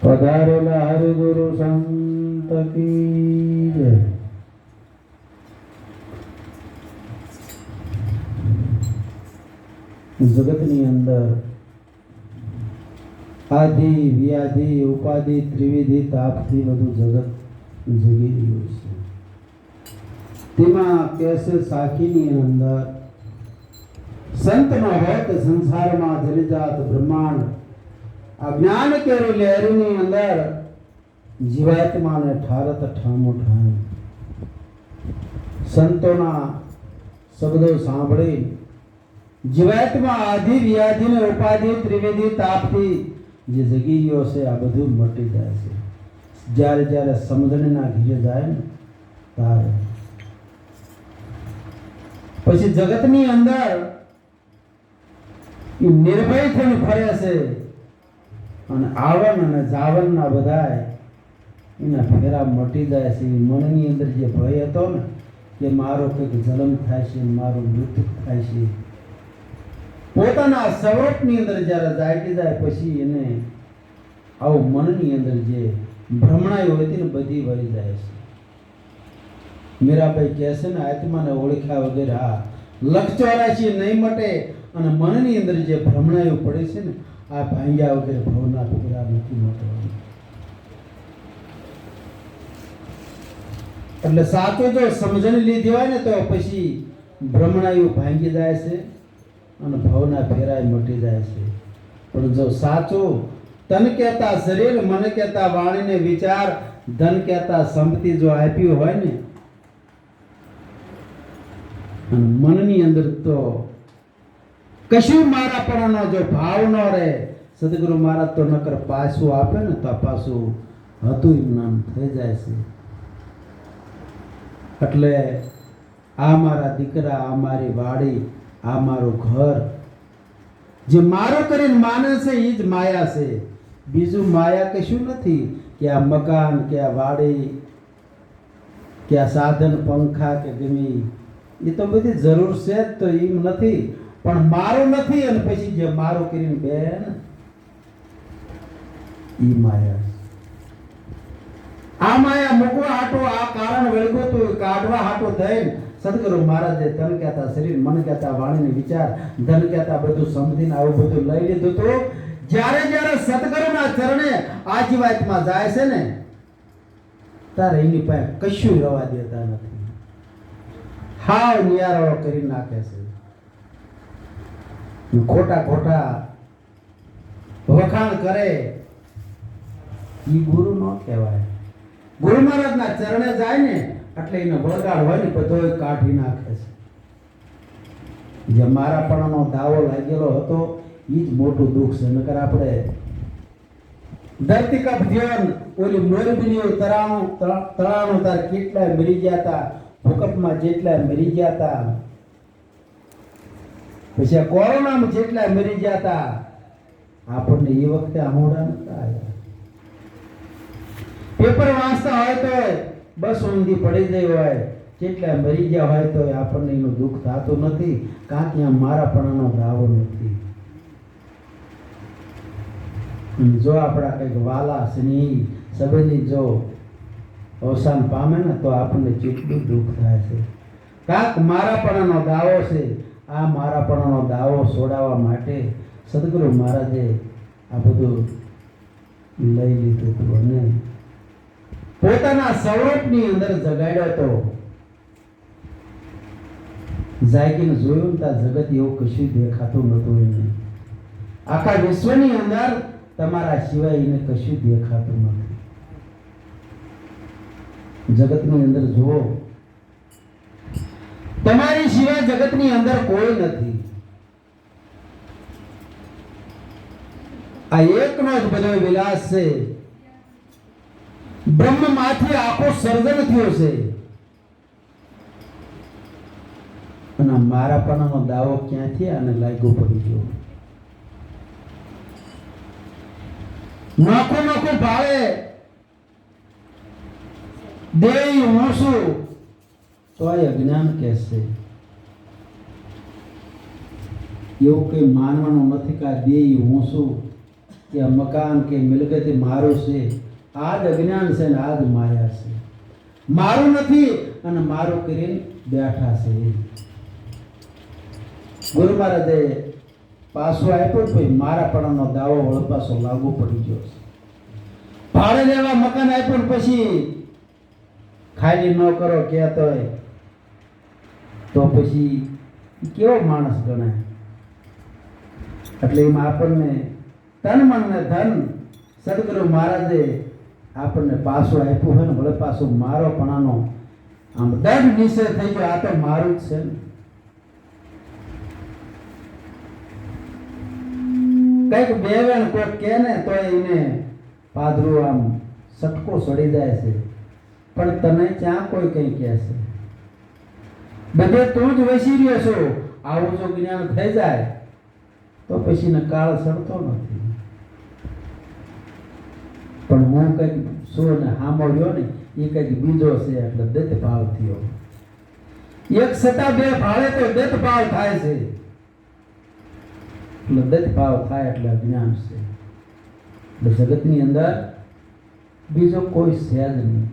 પધારેલા હરિગુરુ સંત કી જગતની અંદર આદિ, વ્યાધિ, ઉપાધિ, ત્રિવિધિ, તાપથી બધું જગત જગી રહ્યું છે. તેમાં કેસે સાખીની અંદર સંતનો હોત સંસારમાં જરિજાત બ્રહ્માંડ આ જ્ઞાન કેરી લહેરની અંદર જીવાત્માને ઠારત ઠામો ઠામ સંતોના શબ્દો સાંભળી જીવાત્મા આધિ વ્યાધિને ઉપાધિ ત્રિવેદી તાપથી જે જગી ગયો છે, આ બધું મટી જાય છે. જ્યારે જ્યારે સમજણના ઘીરે જાય ને ત્યારે પછી જગતની અંદર નિર્ભય થઈને ફરે છે. અને આવન અને જાવનના બધાય એના ફેરા મટી જાય છે. મનની અંદર જે ભય હતો ને, કે મારો કંઈક જન્મ થાય છે, મારું મૃત્યુ થાય છે. પોતાના સ્વરૂપની અંદર જ્યારે જાગી જાય, પછી એને આવું મનની અંદર જે ભ્રમણાઈ હોય ને બધી વળી જાય છે. મીરાબાઈ કહે છે ને, આત્માને ઓળખ્યા વગેરે હા લક્ષ ચોરાશી નહીં મટે. અને મનની અંદર જે ભ્રમણાઈઓ પડે છે ને આ ભાંગ્યા વગેરે ભવના ટુકડા નથી મળતો એટલે સાચું જો સમજણ લીધી હોય ને તો પછી ભ્રમણાઈઓ ભાંગી જાય છે અને ભવના ફેરાય મટી જાય છે. પણ જો સાચું તન કહેતા શરીર મન કહેતા વાણીને વિચાર, ધન કહેતા સંપત્તિ જો આપ્યું હોય ને મનની અંદર તો કશું મારાપણાનો જો ભાવ ન રહે, સદગુરુ મહારાજ તો નકર પાછું આપે ને તો પાછું હતું એમ નામ થઈ જાય છે. એટલે આ મારા દીકરા, આ મારી વાડી, આ મારું ઘર, જે મારો કરીને માને છે એ જ માયા છે. બીજું માયા કશું નથી કે આ મકાન, કે આ વાડી, કે આ સાધન, પંખા, કે ગમી. એ તો બધી જરૂર છે જ તો એમ નથી. પણ મારું નથી અને પછી જે મારું કરીને બેન, ઈ માયા આ માયા મૂકવા હાટો આ કારણ વળગો તો કાઢવા હાટો થઈને સદગુરુ મહારાજે તન કહેતા શરીર, મન કહેતા વાણીને વિચાર, ધન કહેતા બધું સમજીને આવું બધું લઈ લીધું તો જ્યારે જ્યારે સદગુરુના ચરણે આજીવાતમાં જીવાતમાં જાય છે ને તારે એની પાસે કશું રવા દેતા નથી. હાવ નિયારો કરી નાખે છે. ખોટા ખોટા વખાણ કરે. એ ગુરુ ન કહેવાય. ગુરુ મહારાજના ચરણે જાય ને, એટલે એને વળગાડ હોય ને, બધો કાઢી નાખે છે. જે મારાપણાનો દાવો લાગેલો હતો એ જ મોટું દુઃખ છે નકર આપણે. ધરતી કપ જીવન, ઓલી મોરબીની તળાવ, તળાવનું તાર કેટલાય મરી ગયા હતા, ભૂકંપમાં જેટલાય મરી ગયા હતા પછી આ કોરોનામાં જેટલા મરી ગયા હતા, આપણને એ વખતે આમોડા નતા આવ્યા. પેપર વાંચતા હોય તો બસ ઊંધી પડી ગઈ હોય. કેટલા મરી ગયા હોય તો આપણને એનું દુઃખ થતું નથી. કાં ત્યાં મારાપણાનો દાવો નથી. જો આપણા કંઈક વાલા, સ્નેહી સંબંધી જો અવસાન પામે ને તો આપણને કેટલું દુઃખ થાય છે. કાંક મારાપણાનો દાવો છે આ મારાપણાનો દાવો છોડાવવા માટે સદગુરુ મહારાજે આ બધું લઈ લીધું હતું અને પોતાના સ્વરૂપની અંદર જગાડ્યો હતો. જાગીને જોયું ત્યાં જગત એવું કશું દેખાતું નતું એને. આખા વિશ્વની અંદર તમારા સિવાય એને કશું દેખાતું નથી. જગતની અંદર જુઓ. તમારી જગતની અંદર કોઈ નથી. આ એકનો જ બધો વિલાસ છે. બ્રહ્મમાંથી આખો સર્જન થયો છે. અને મારા મારાપણાનો દાવો ક્યાંથી આને લાગ્યો પડી ગયો? નાખો નાખો ભાવે દેઈ હું છું. તો આ અજ્ઞાન કહેશે એવું કંઈ માનવાનું નથી કે આ દેઈ હું છું, કે મકાન કે મિલકત મારું છે. આ જ અજ્ઞાન છે ને આ જ માયા છે. મારું નથી અને મારું કરીને બેઠા છે. ગુરુ મહારાજે પાછો આપ્યો ને મારા પણાનો દાવો વળપાસો લાગુ પડી ગયો છે. ભાડે લેવા મકાન આપ્યું પછી ખાલી ન કરો, કહેતો હોય. તો પછી કેવો માણસ ગણાય? એટલે એમાં આપણને તન મન ને ધન, સદગુરુ મહારાજે આપણને પાછું આપ્યું હોય ને ભલે પાછું મારો પણાનો આમ દંડ નિશ્ચય થઈ ગયો, આ તો મારું જ છે ને. કંઈક બેવેણ કોઈક કે ને તો એને પાદરું આમ સટકો સડી જાય છે. પણ તને ક્યાં કોઈ કંઈ કહે છે? બધે તું જ વસી રહ્યો છો. આવું જો જ્ઞાન થઈ જાય તો પછી ને કાળ સડતો નથી. પણ હું કંઈક શું ને સાંભળ્યો ને, એ કંઈક બીજો છે એટલે દત્ત ભાવ થયો. એક સટા બે ભાળે તો દત્ત ભાવ થાય છે. એટલે દત્ત ભાવ થાય એટલે અજ્ઞાન છે. એટલે જગતની અંદર બીજો કોઈ છે જ નહીં.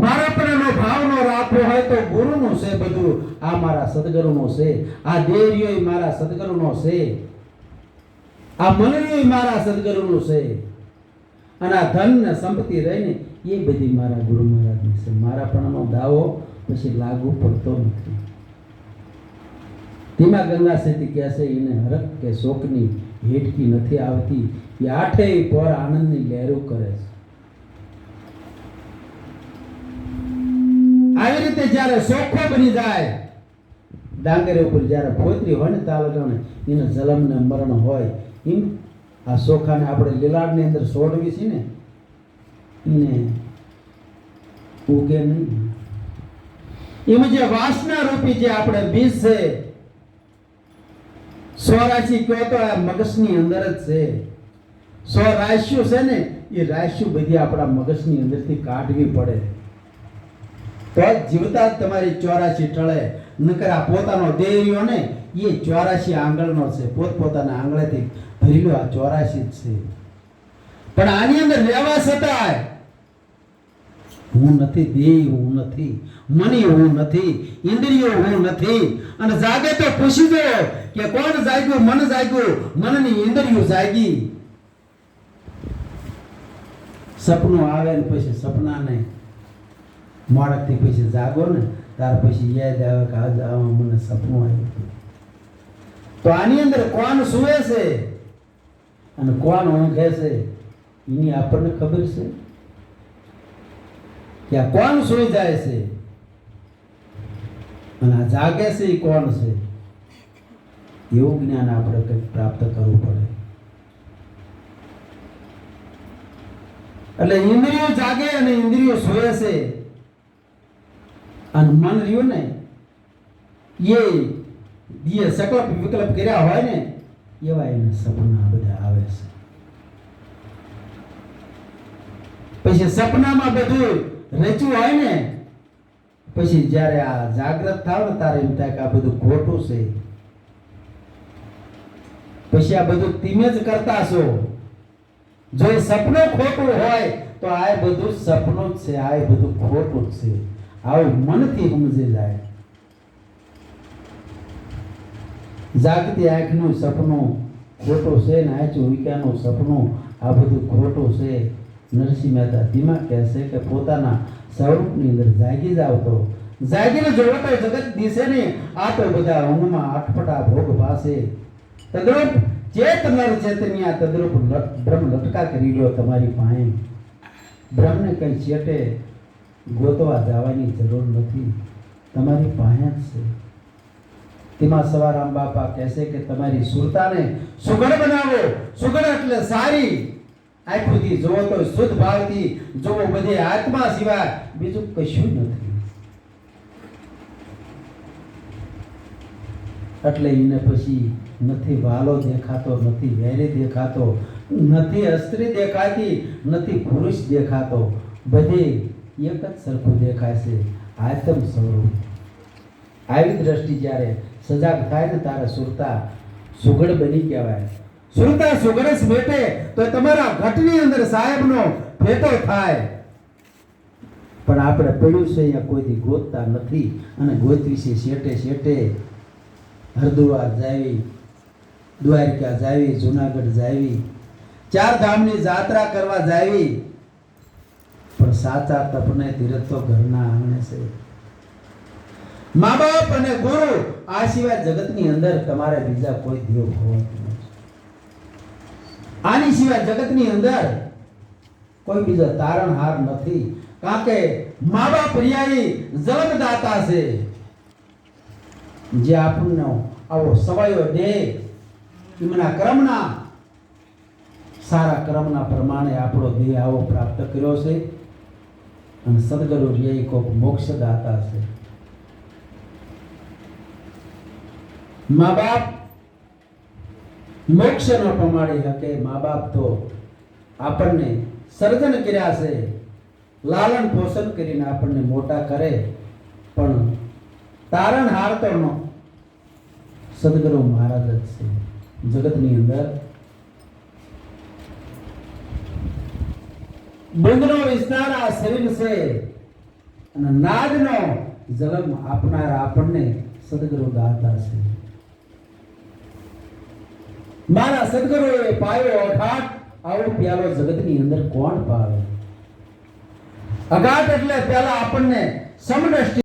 મારા પર એનો ભાવનો રાખવો હોય તો ગુરુનું છે બધું. આ મારા સદગુરુનો છે. આ દેવીઓ મારા સદગુરુનો છે. આ મનરિયો મારા સદગુરુનું છે. અને આ ધન ને સંપત્તિ રહીને એ બધી મારા ગુરુ મહારાજની છે. મારા પણનો દાવો પછી લાગુ પડતો નથી. ધીમા ગંગા સેતી કહે એને હરક કે શોકની હેટકી નથી આવતી. એ આઠેય પર આનંદની લહેરો કરે છે આવી રીતે જ્યારે સોખો બની જાય, ડાંગર ઉપર જ્યારે ફોતરી હોય ને તાલગાને એનો જલમ ને મરણ હોય, એમ આ સોખાને આપણે લીલાડની અંદર સોડવી છે ને, એને ઉગે નહીં. એમાં જે વાસના રૂપી જે આપણે બીજ છે, સ્વરાશી કહો તો આ મગજની અંદર જ છે. સ્વરાશ્યુ છે ને, એ રાશ્યુ બધી આપણા મગજની અંદરથી કાઢવી પડે. તો જીવતા જ તમારી ચોરાશી ટળે. નકર આ પોતાનો દેહ ને, એ ચોરાશી આંગળનો છે. પોતપોતાના આંગળેથી ભરેલો આ ચોરાશી જ છે. પણ આની અંદર લેવા છતાંય હું નથી, દેહ હું નથી, મની હું નથી, ઇન્દ્રિયો હું નથી. અને જાગે તો પૂછી દો કે કોણ જાગ્યું, મન જાગ્યું? મનની ઇન્દ્રિયો જાગી. સપનું આવે ને પછી સપનાને મોડકથી પછી જાગો ને ત્યાર પછી યાદ આવે કે આજ આમાં મને સપનું આવ્યું તો આની અંદર કોણ સુવે છે? અને કોણ ઊંઘે છે? એની આપણને ખબર છે? કે આ કોણ સુઈ જાય છે? અને આ જાગે છે એ કોણ છે? એવું જ્ઞાન આપણે કંઈક પ્રાપ્ત કરવું પડે. એટલે ઇન્દ્રિયો જાગે અને ઇન્દ્રિયો સુવે છે. અને મન રહ્યું ને, એ દિય સંકલ્પ વિકલ્પ કર્યા હોય ને, એવા એને સપના બધા આવે છે. પછી સપનામાં બધું રચ્યું હોય ને, પછી જ્યારે આ જાગ્રત થાવ ને, તારે એમ થાય કે આ બધું ખોટું છે. પછી આ બધું તમે જ કરતા છો જો એ સપનું ખોટું હોય, તો આ બધું સપનું જ છે, આ બધું ખોટું જ છે. આવું મનથી સમજી જાય. જાગતી આંખનું સપનું ખોટું છે ને આંચું વિકાનું સપનું, આ બધું ખોટું છે. નરસિંહ મહેતા ધીમા કહે છે કે પોતાના સ્વરૂપની અંદર જાગી જાવ તો. જાગીને જોવો જગત દિશે નહીં આ તો બધા ઊંઘમાં આઠપટા ભોગ પાસે તદ્રુપ ચેત ચેતન્યા તદ્રુપ બ્રહ્મ લટકા કરી લો તમારી પાસે બ્રહ્મને કઈ ચેટે ગોતવા જવાની જરૂર નથી. તમારી પાસે જ છે. તેમાં સવારામ બાપા કહેશે કે તમારી સુરતાને સુગણ બનાવો. સુગણ એટલે સારી. આંખોથી જોવો તો શુદ્ધ ભાવથી જોવો બધે આત્મા સિવાય બીજું કશું નથી. એટલે એને પછી નથી વાલો દેખાતો, નથી વેરી દેખાતો, નથી સ્ત્રી દેખાતી, નથી પુરુષ દેખાતો. બધે એક જ સરખું દેખાય છે આત્મ સ્વરૂપ. આવી દ્રષ્ટિ જ્યારે સજાગ થાય ને તારે સુરતા સુગડ બની કહેવાય. સુરતા સુગડસ ભેટે તો તમારા ઘટની અંદર સાહેબનો ભેટો થાય. પણ આપણે પડ્યું છે અહીંયા કોઈથી ગોતતા નથી અને ગોતવી છે શેટે શેટે. હરદ્વાર જાવી દ્વારકા જાવી જુનાગઢ જાવી ચાર ધામની જાત્રા કરવા જાવી. પણ સાચા તપને તીરથ તો ઘરના આંગણે છે. મા બાપ અને ગુરુ, આ સિવાય જગતની અંદર તમારે બીજા કોઈ દેવ હોવાતું આની સિવાય જગતની અંદર કોઈ બીજો તારણહાર નથી. કારણ કે મા બાપ રિયાઈ જન્મદાતા છે. જે આપણને આવો સવાયો દે, એમના કર્મના, સારા કર્મના પ્રમાણે આપણો દેહ આવો પ્રાપ્ત કર્યો છે. અને સદગુરુ રિયાઈ કોક મોક્ષદાતા છે. મા બાપ મોક્ષ ન પમાડી શકે મા બાપ તો આપણને સર્જન કર્યા છે. લાલન પોષણ કરીને આપણને મોટા કરે. પણ તારણહાર તો ન. સદગુરુ મહારાજ જ છે. જગતની અંદર બુંદનો વિસ્તાર આ શરીર છે. અને નાદનો જલમ આપનાર આપણને સદગુરુ દાતા છે. મારા સદગુરુએ પાયો અઘાટ આવો પ્યાલો જગતની અંદર કોણ પાવે? અઘાટ એટલે પહેલા આપણને સમદ્રષ્ટિ